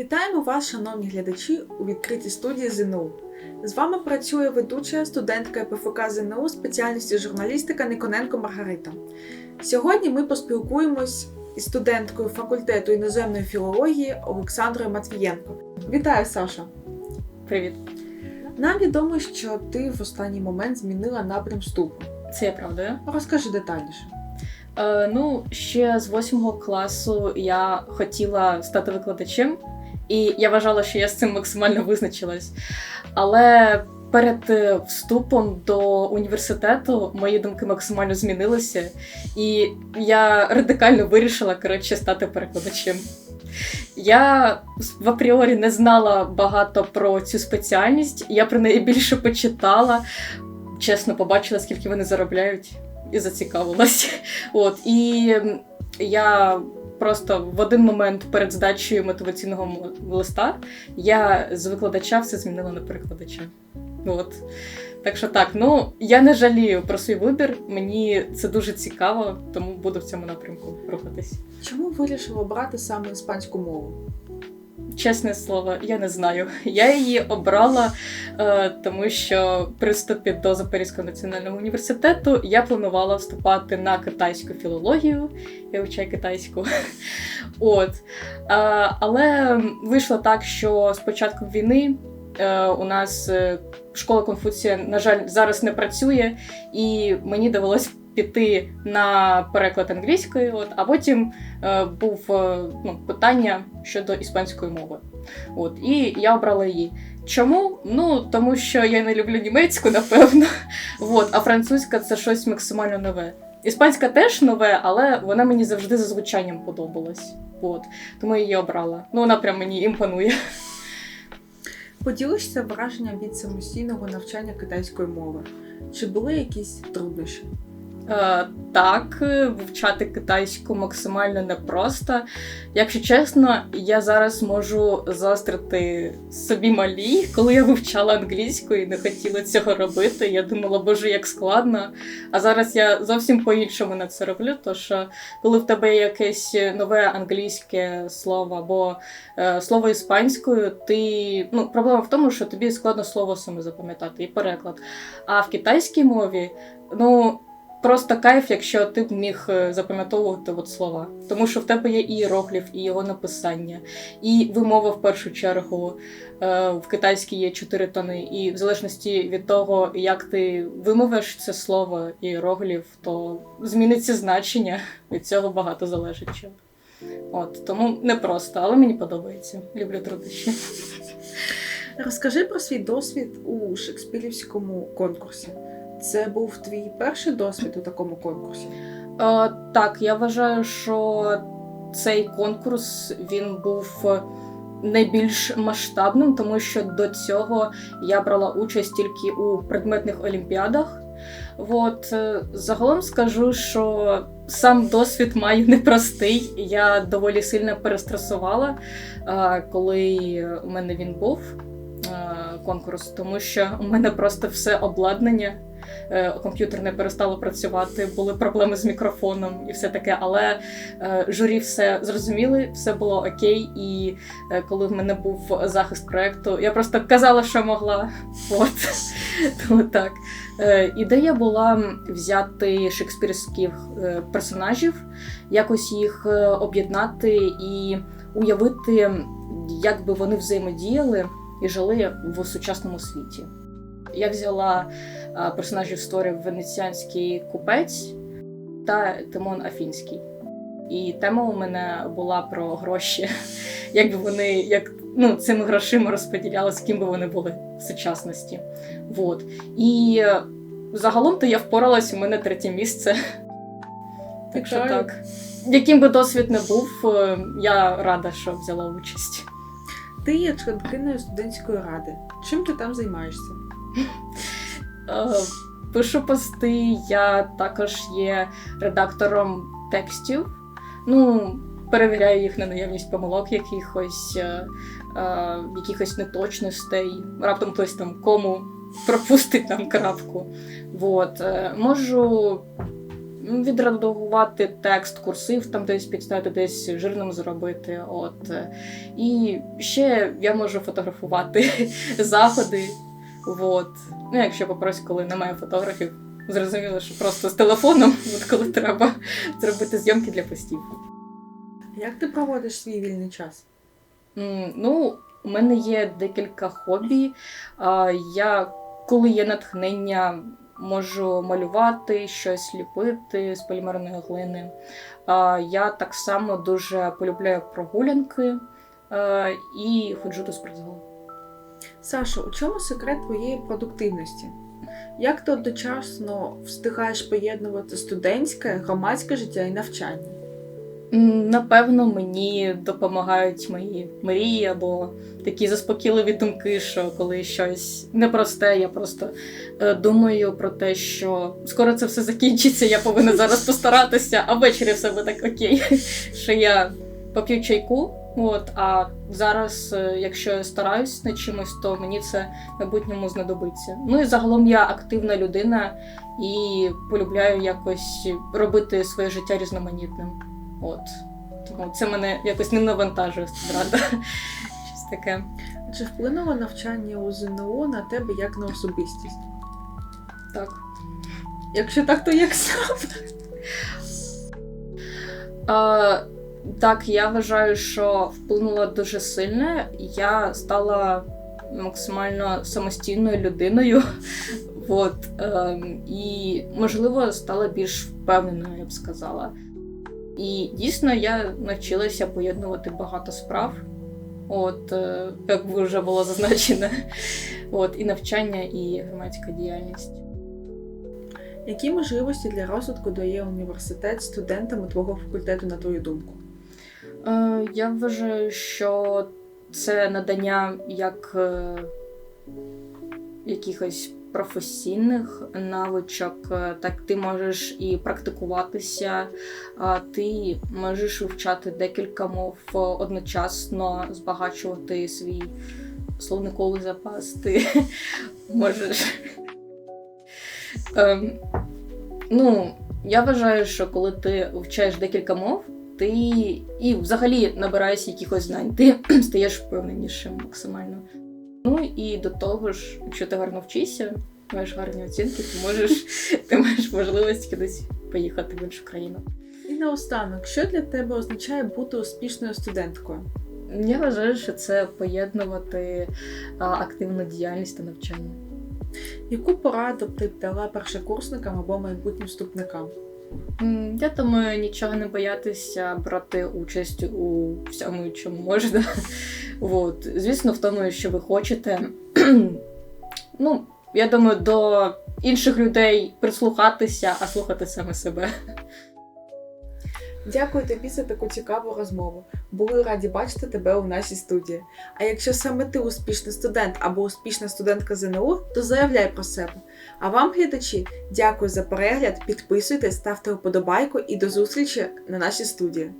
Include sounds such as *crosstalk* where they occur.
Вітаємо вас, шановні глядачі, у відкритій студії ЗНУ. З вами працює ведуча студентка ПФК ЗНУ спеціальності журналістика Никоненко Маргарита. Сьогодні ми поспілкуємось із студенткою факультету іноземної філології Олександрою Матвієнко. Вітаю, Саша! Привіт, Нам відомо, що ти в останній момент змінила напрям вступу. це правда. Розкажи детальніше. Е, ну, ще з восьмого класу я хотіла стати викладачем, і я вважала, що я з цим максимально визначилась. Але перед е, вступом до університету мої думки максимально змінилися, і я радикально вирішила коротше стати перекладачем. Я в апріорі не знала багато про цю спеціальність, я про неї більше почитала. Чесно, побачила, скільки вони заробляють, і зацікавилась. От і я просто в один момент перед здачею мотиваційного листа я з викладача все змінила на перекладача. От. Так що так, ну я не жалію про свій вибір. Мені це дуже цікаво, тому буду в цьому напрямку рухатись. Чому вирішила обрати саме іспанську мову? Чесне слово, я не знаю. Я її обрала, е, тому що при вступі до Запорізького національного університету я планувала вступати на китайську філологію. Я вивчаю китайську. *laughs* От. Е, але вийшло так, що з початком війни е, у нас школа Конфуція, на жаль, зараз не працює, і мені довелось піти на переклад англійської, от, а потім е, був е, ну, питання щодо іспанської мови. От, і я обрала її. Чому? Ну, тому що я не люблю німецьку, напевно. *laughs* От, а французька це щось максимально нове. Іспанська теж нове, але вона мені завжди за звучанням подобалась. От, тому я її обрала. Ну, вона прям мені імпонує. Поділишся враженням від самостійного навчання китайської мови. Чи були якісь труднощі? Е, так, вивчати китайську максимально непросто. Якщо чесно, я зараз можу заздрити собі малі, коли я вивчала англійську і не хотіла цього робити. Я думала, боже, як складно. А зараз я зовсім по-іншому на це роблю. То що коли в тебе є якесь нове англійське слово або е, слово іспанською, ти ну проблема в тому, що тобі складно слово саме запам'ятати і переклад. А в китайській мові, ну. Просто кайф, якщо ти б міг е, запам'ятовувати от слова. Тому що в тебе є і іерогліф, і його написання, і вимова в першу чергу. Е, В китайській є чотири тони, і в залежності від того, як ти вимовиш це слово іерогліф, то зміниться значення. *laughs* Від цього багато залежить. чого. От тому непросто, але мені подобається. Люблю труднощі. Розкажи про свій досвід у шекспірівському конкурсі. Це був твій перший досвід у такому конкурсі. Е, так, я вважаю, що цей конкурс він був найбільш масштабним, тому що до цього я брала участь тільки у предметних олімпіадах. От е, загалом скажу, що сам досвід маю непростий. Я доволі сильно перестресувала, е, коли у мене він був е, конкурс, тому що у мене просто все обладнання комп'ютер не перестало працювати, були проблеми з мікрофоном і все таке. Але е, журі все зрозуміли, все було окей. І е, коли в мене був захист проекту, я просто казала, що могла. От. *laughs* Так. Е, ідея була взяти шекспірських е, персонажів, якось їх е, об'єднати і уявити, як би вони взаємодіяли і жили в сучасному світі. Я взяла персонажів створив венеціанський купець та Тимон Афінський. І тема у мене була про гроші, *laughs* як би вони як, ну, цими грошима розподіляли, з ким би вони були в сучасності. Вот. І е, загалом то я впоралась, у мене третє місце. Так що так. Яким би досвід не був, е, я рада, що взяла участь. Ти є членкиною студентської ради. Чим ти там займаєшся? *laughs* Е, Пишу пости, я також є редактором текстів. Ну, перевіряю їх на наявність помилок якихось, е, е, якихось неточностей. Раптом хтось там кому пропустить там крапку. Вот. Можу відредагувати текст, курсив, там десь підставити, десь жирним зробити. От. І ще я можу фотографувати *laughs* заходи. От. Ну, якщо попросять, коли немає фотографів, зрозуміло, що просто з телефоном, *laughs* от коли треба зробити зйомки для постів. Як ти проводиш свій вільний час? М, Ну, у мене є декілька хобі. А, Я, коли є натхнення, можу малювати, щось ліпити з полімерної глини. А, Я так само дуже полюбляю прогулянки е, і ходжу до спортзалу. Саша, у чому секрет твоєї продуктивності? Як ти одночасно встигаєш поєднувати студентське, громадське життя і навчання? Напевно, мені допомагають мої мрії або такі заспокійливі думки, що коли щось непросте, я просто е, думаю про те, що скоро це все закінчиться, я повинна зараз *laughs* постаратися, а ввечері все буде так окей. Що я поп'ю чайку. От, а зараз, е, якщо я стараюсь над чимось, то мені це в майбутньому знадобиться. Ну і загалом я активна людина і полюбляю якось робити своє життя різноманітним. От. Тому це мене якось не навантажує студента. *laughs* Щось таке. Чи вплинуло навчання у ЗНО на тебе як на особистість? Так. Якщо так, то як саме? Так, я вважаю, що вплинуло дуже сильно. Я стала максимально самостійною людиною. *laughs* От, ем, і, можливо, стала більш впевненою, я б сказала. І дійсно я навчилася поєднувати багато справ. От, е, як вже було зазначено, *laughs* от, і навчання, і громадська діяльність. Які можливості для розвитку дає університет студентам твого факультету, на твою думку? Е, я вважаю, що це надання як е, якихось професійних навичок, е, так ти можеш і практикуватися, ти можеш вивчати декілька мов одночасно, збагачувати свій словниковий запас. *laughs* Ти можеш. Ем, ну, я вважаю, що коли ти вивчаєш декілька мов, ти і взагалі набираєшся якихось знань, ти *clears throat* стаєш впевненішим максимально. Ну і до того ж, якщо ти гарно вчишся, маєш гарні оцінки, ти можеш, *laughs* ти маєш можливість кудись поїхати в іншу країну. І наостанок, що для тебе означає бути успішною студенткою? Я вважаю, що це поєднувати активну діяльність та навчання. Яку пораду ти б дала першокурсникам або майбутнім вступникам? Я думаю, нічого не боятися брати участь у всьому, чому можна. *laughs* От. Звісно, в тому, що ви хочете. *clears throat* ну, я думаю, до інших людей прислухатися, а слухати саме себе. Дякую тобі за таку цікаву розмову. Були раді бачити тебе у нашій студії. А якщо саме ти успішний студент або успішна студентка ЗНО, то заявляй про себе. А вам, глядачі, дякую за перегляд, підписуйтесь, ставте вподобайку і до зустрічі на нашій студії.